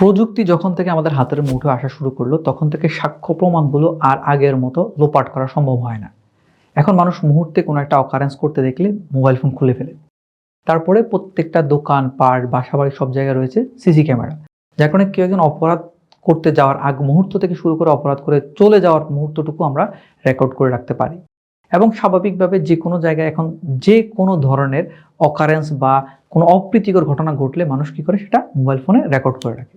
প্রযুক্তি যখন থেকে আমাদের হাতের মুঠো আসা শুরু করল, তখন থেকে সাক্ষ্য প্রমাণগুলো আর আগের মতো লোপাট করা সম্ভব হয় না। এখন মানুষ মুহূর্তে কোনো একটা অকারেন্স করতে দেখলে মোবাইল ফোন খুলে ফেলে। তারপরে প্রত্যেকটা দোকান পার্ট বাসা বাড়ি সব জায়গায় রয়েছে সিসি ক্যামেরা যার কারণে কেউ একজন অপরাধ করতে যাওয়ার আগ মুহূর্ত থেকে শুরু করে অপরাধ করে চলে যাওয়ার মুহূর্তটুকু আমরা রেকর্ড করে রাখতে পারি। এবং স্বাভাবিকভাবে যে কোনো জায়গায় এখন যে কোনো ধরনের অকারেন্স বা কোনো অপ্রীতিকর ঘটনা ঘটলে মানুষ কী করে সেটা মোবাইল ফোনে রেকর্ড করে রাখে।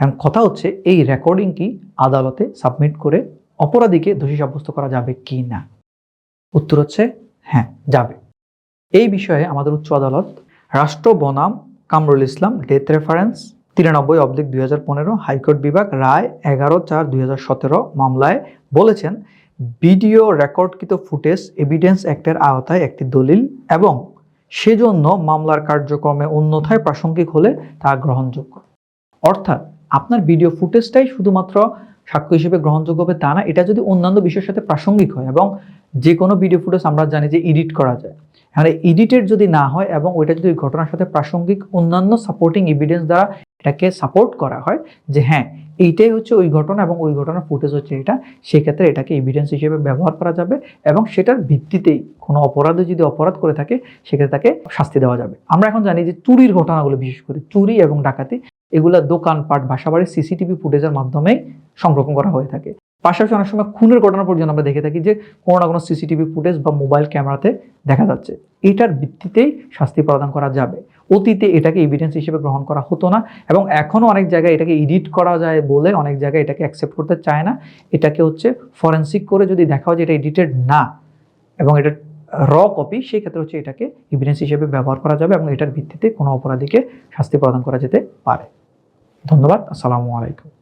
এখন কথা হচ্ছে, এই রেকর্ডিং কি আদালতে সাবমিট করে অপরাধীকে দোষী সাব্যস্ত করা যাবে কি না? উত্তর হচ্ছে হ্যাঁ যাবে। এই বিষয়ে আমাদের উচ্চ আদালত রাষ্ট্র বনাম কামরুল ইসলাম ডেথ রেফারেন্স তিরানব্বই অবলিক দুই হাজার পনেরো হাইকোর্ট বিভাগ রায় এগারো চার দুই হাজার সতেরো মামলায় বলেছেন, ভিডিও রেকর্ডকৃত ফুটেজ এভিডেন্স অ্যাক্টের আওতায় একটি দলিল এবং সেজন্য মামলার কার্যক্রমে অন্যথায় প্রাসঙ্গিক হলে তা গ্রহণযোগ্য। অর্থাৎ আপনার ভিডিও ফুটেজটাই শুধুমাত্র সাক্ষ্য হিসেবে গ্রহণযোগ্য হবে তা না, এটা যদি অন্যান্য বিষয়ের সাথে প্রাসঙ্গিক হয় এবং যে কোনো ভিডিও ফুটেজ আমরা জানি যে এডিট করা যায়। হ্যাঁ এডিটেড যদি না হয় এবং ওইটা যদি ঘটনার সাথে প্রাসঙ্গিক অন্যান্য সাপোর্টিং এভিডেন্স দ্বারা এটাকে সাপোর্ট করা হয় যে হ্যাঁ এইটাই হচ্ছে ওই ঘটনা এবং ওই ঘটনার ফুটেজ হচ্ছে এটা। সেক্ষেত্রে এটাকে এভিডেন্স হিসেবে ব্যবহার করা যাবে এবং সেটার ভিত্তিতেই কোনো অপরাধে যদি অপরাধ করে থাকে, সেক্ষেত্রে তাকে শাস্তি দেওয়া যাবে। আমরা এখন জানি যে চুরির ঘটনাগুলো, বিশেষ করে চুরি এবং ডাকাতি, এগুলা দোকানপাট, বাসাবাড়ির সিসিটিভি ফুটেজের মাধ্যমেই সংরক্ষণ করা হয়ে থাকে। পাশাপাশি অনেক সময় খুনের ঘটনা পর্যন্ত আমরা দেখে থাকি যে কোনো না কোনো সিসিটিভি ফুটেজ বা মোবাইল ক্যামেরাতে দেখা যাচ্ছে। এটার ভিত্তিতেই শাস্তি প্রদান করা যাবে। অতীতে এটাকে এভিডেন্স হিসেবে গ্রহণ করা হতো না এবং এখনও অনেক জায়গায় এটাকে এডিট করা যায় বলে অনেক জায়গায় এটাকে অ্যাকসেপ্ট করতে চায় না। এটাকে হচ্ছে ফরেন্সিক করে যদি দেখা হয় যে এটা এডিটেড না এবং এটা র কপি সেই ক্ষেত্রে হচ্ছে এটাকে এভিডেন্স হিসেবে ব্যবহার করা যাবে এবং এটার ভিত্তিতে কোনো অপরাধীকে শাস্তি প্রদান করা যেতে পারে। ধন্যবাদ, আসসালামু আলাইকুম।